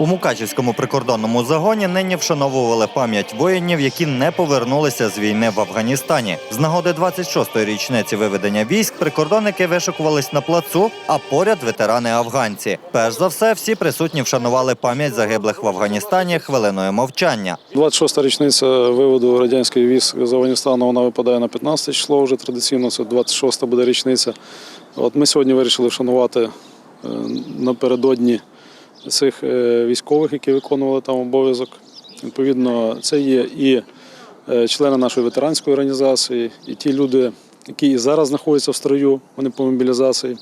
У Мукачівському прикордонному загоні нині вшановували пам'ять воїнів, які не повернулися з війни в Афганістані. З нагоди 26-ї річниці виведення військ прикордонники вишикувались на плацу, а поряд ветерани афганці. Перш за все, всі присутні вшанували пам'ять загиблих в Афганістані хвилиною мовчання. 26-та річниця виводу радянських військ з Афганістану вона випадає на 15 число вже традиційно, це 26-та буде річниця. От ми сьогодні вирішили вшанувати е, напередодні цих е, військових, які виконували там обов'язок. Відповідно, це є і е, члени нашої ветеранської організації, і ті люди, які і зараз знаходяться в строю, вони по мобілізації,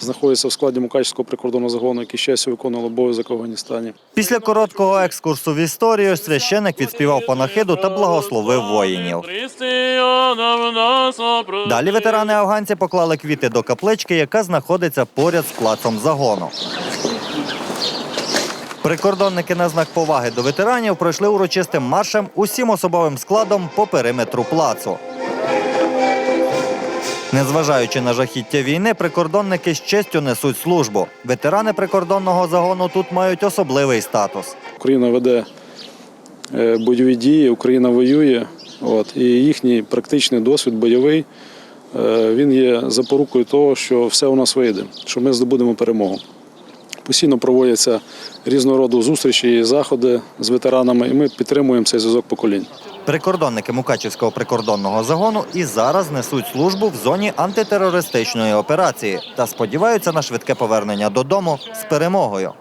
знаходяться в складі Мукачівського прикордонного загону, ще сьогодні виконували обов'язок в Афганістані. Після короткого екскурсу в історію священик відспівав панахиду та благословив воїнів. Далі ветерани афганці поклали квіти до каплички, яка знаходиться поряд з плацом загону. Прикордонники на знак поваги до ветеранів пройшли урочистим маршем усім особовим складом по периметру плацу. Незважаючи на жахіття війни, прикордонники з честю несуть службу. Ветерани прикордонного загону тут мають особливий статус. Україна веде е, бойові дії, Україна воює. От, і їхній практичний досвід бойовий е, він є запорукою того, що все у нас вийде, що ми здобудемо перемогу. Постійно проводяться різного роду зустрічі і заходи з ветеранами, і ми підтримуємо цей зв'язок поколінь. Прикордонники Мукачівського прикордонного загону і зараз несуть службу в зоні антитерористичної операції та сподіваються на швидке повернення додому з перемогою.